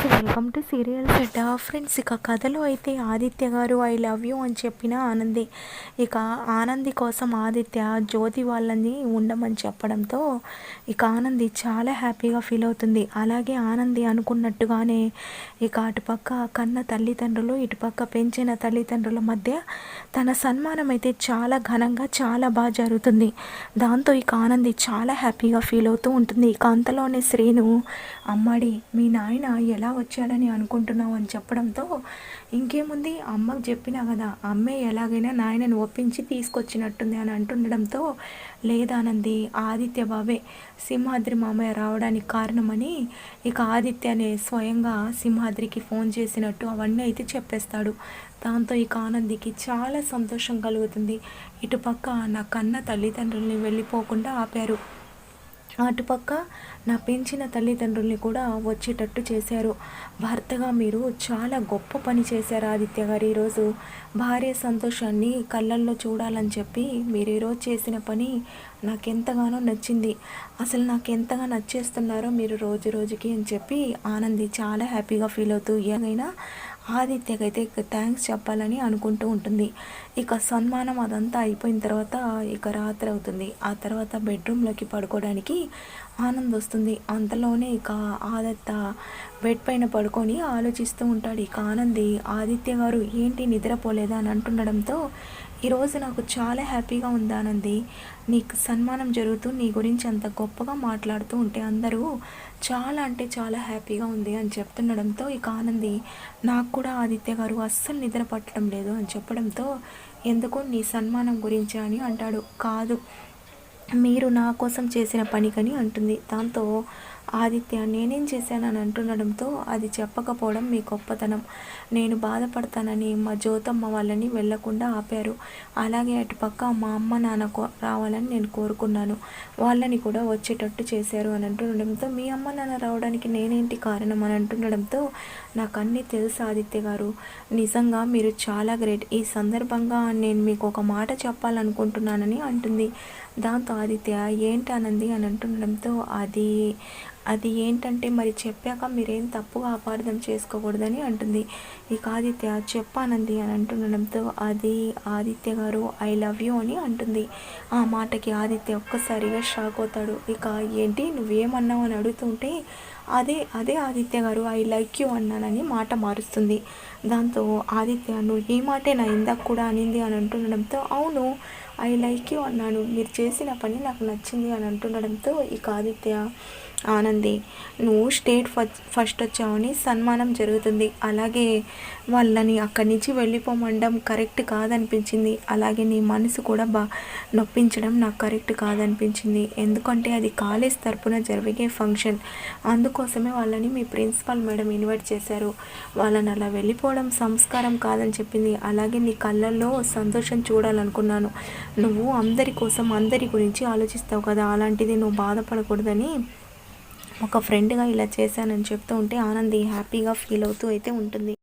Friends welcome to serial set friends ఇక కథలో అయితే ఆదిత్య గారు ఐ లవ్ యూ అని చెప్పిన ఆనంది. ఇక ఆనంది కోసం ఆదిత్య జ్యోతి వాళ్ళని ఉండమని చెప్పడంతో ఇక ఆనంది చాలా హ్యాపీగా ఫీల్ అవుతుంది. అలాగే ఆనంది అనుకున్నట్టుగానే ఇక అటుపక్క కన్న తల్లిదండ్రులు ఇటుపక్క పెంచిన తల్లిదండ్రుల మధ్య తన సన్మానం అయితే చాలా ఘనంగా చాలా బాగా జరుగుతుంది. దాంతో ఇక ఆనంది చాలా హ్యాపీగా ఫీల్ అవుతూ ఉంటుంది. ఇక అంతలోనే శ్రీను అమ్మడి మీ నాయన ఎలా వచ్చాడని అనుకుంటున్నావు అని చెప్పడంతో ఇంకేముంది? అమ్మకు చెప్పినా కదా అమ్మే ఎలాగైనా నాయనని ఒప్పించి తీసుకొచ్చినట్టుంది అని అంటుండడంతో లేదానంది ఆదిత్య బాబే సింహాద్రి మామయ్య రావడానికి కారణమని ఇక ఆదిత్య అనే స్వయంగా సింహాద్రికి ఫోన్ చేసినట్టు అవన్నీ అయితే చెప్పేస్తాడు. దాంతో ఇక ఆనందికి చాలా సంతోషం కలుగుతుంది. ఇటుపక్క నా కన్న తల్లిదండ్రుల్ని వెళ్ళిపోకుండా ఆపారు. అటుపక్క నా పెంచిన తల్లిదండ్రుల్ని కూడా వచ్చేటట్టు చేశారు. భర్తగా మీరు చాలా గొప్ప పని చేశారు ఆదిత్య గారు ఈరోజు. భార్య సంతోషాన్ని కళ్ళల్లో చూడాలని చెప్పి మీరు ఈరోజు చేసిన పని నాకెంతగానో నచ్చింది. అసలు నాకు ఎంతగా నచ్చేస్తున్నారో మీరు రోజు రోజుకి అని చెప్పి ఆనంది చాలా హ్యాపీగా ఫీల్ అవుతూ ఏమైనా ఆదిత్యకైతే థ్యాంక్స్ చెప్పాలని అనుకుంటూ ఉంటుంది. ఇక సన్మానం అదంతా అయిపోయిన తర్వాత ఇక రాత్రి అవుతుంది. ఆ తర్వాత బెడ్రూమ్లోకి పడుకోవడానికి ఆనంద్ వస్తుంది అంతలోనే ఇక ఆదత్త బెడ్ పైన పడుకొని ఆలోచిస్తూ ఉంటాడు. ఇక ఆనంది ఆదిత్య గారు ఏంటి నిద్రపోలేదా? అని అంటుండడంతో ఈరోజు నాకు చాలా హ్యాపీగా ఉంది ఆనంది. నీకు సన్మానం జరుగుతూ నీ గురించి అంత గొప్పగా మాట్లాడుతూ ఉంటే అందరూ చాలా అంటే చాలా హ్యాపీగా ఉంది అని చెప్తుండడంతో ఇక ఆనంది నాకు కూడా ఆదిత్య గారు అస్సలు నిద్ర పట్టడం లేదు అని చెప్పడంతో ఎందుకు నీ సన్మానం గురించి అని అంటాడు. కాదు మీరు నా కోసం చేసిన పనికని అంటుంది. దాంతో ఆదిత్య నేనేం చేశానని అంటుండడంతో అది చెప్పకపోవడం మీ గొప్పతనం. నేను బాధపడతానని మా జ్యోతమ్మ వాళ్ళని వెళ్ళకుండా ఆపారు. అలాగే అటుపక్క మా అమ్మ నాన్న రావాలని నేను కోరుకున్నాను. వాళ్ళని కూడా వచ్చేటట్టు చేశారు అని అంటుండడంతో మీ అమ్మ నాన్న రావడానికి నేనేంటి కారణం అని అంటుండడంతో నాకు అన్నీ తెలుసు ఆదిత్య గారు. నిజంగా మీరు చాలా గ్రేట్. ఈ సందర్భంగా నేను మీకు ఒక మాట చెప్పాలనుకుంటున్నానని అంటుంది. దాంతో ఆదిత్య ఏంటి అనంది అని అంటుండడంతో అది అది ఏంటంటే మరి చెప్పాక మీరేం తప్పుగా అపార్థం చేసుకోకూడదని అంటుంది. ఇక ఆదిత్య చెప్పానంది అని అంటుండడంతో అది ఆదిత్య గారు ఐ లవ్ యూ అని అంటుంది. ఆ మాటకి ఆదిత్య ఒక్కసారిగా షాక్ అవుతాడు. ఇక ఏంటి నువ్వేమన్నావు అని అడుగుతుంటే అదే అదే ఆదిత్య గారు ఐ లైక్ యూ అన్నానని మాట మారుస్తుంది. దాంతో ఆదిత్య నువ్వు ఈ మాటే నా ఇందాక కూడా అనింది అని అంటుండడంతో అవును ఐ లైక్ యూ అన్నాను. మీరు చేసిన పని నాకు నచ్చింది అని అంటుండడంతో ఇక ఆదిత్య ఆనంది నువ్వు స్టేట్ ఫస్ట్ వచ్చావని సన్మానం జరుగుతుంది. అలాగే వాళ్ళని అక్కడి నుంచి వెళ్ళిపోమండం కరెక్ట్ కాదనిపించింది. అలాగే నీ మనసు కూడా బా నొప్పించడం నాకు కరెక్ట్ కాదనిపించింది. ఎందుకంటే అది కాలేజ్ తరపున జరిగే ఫంక్షన్. అందుకోసమే వాళ్ళని మీ ప్రిన్సిపల్ మేడం ఇన్వైట్ చేశారు. వాళ్ళని అలా వెళ్ళిపోవడం సంస్కారం కాదని చెప్పింది. అలాగే నీ కళ్ళల్లో సంతోషం చూడాలనుకున్నాను. నువ్వు అందరి కోసం అందరి గురించి ఆలోచిస్తావు కదా. అలాంటిది నువ్వు బాధపడకూడదని ఒక ఫ్రెండ్గా ఇలా చేశానని చెప్తూ ఉంటే ఆనంది హ్యాపీగా ఫీల్ అవుతూ అయితే ఉంటుంది.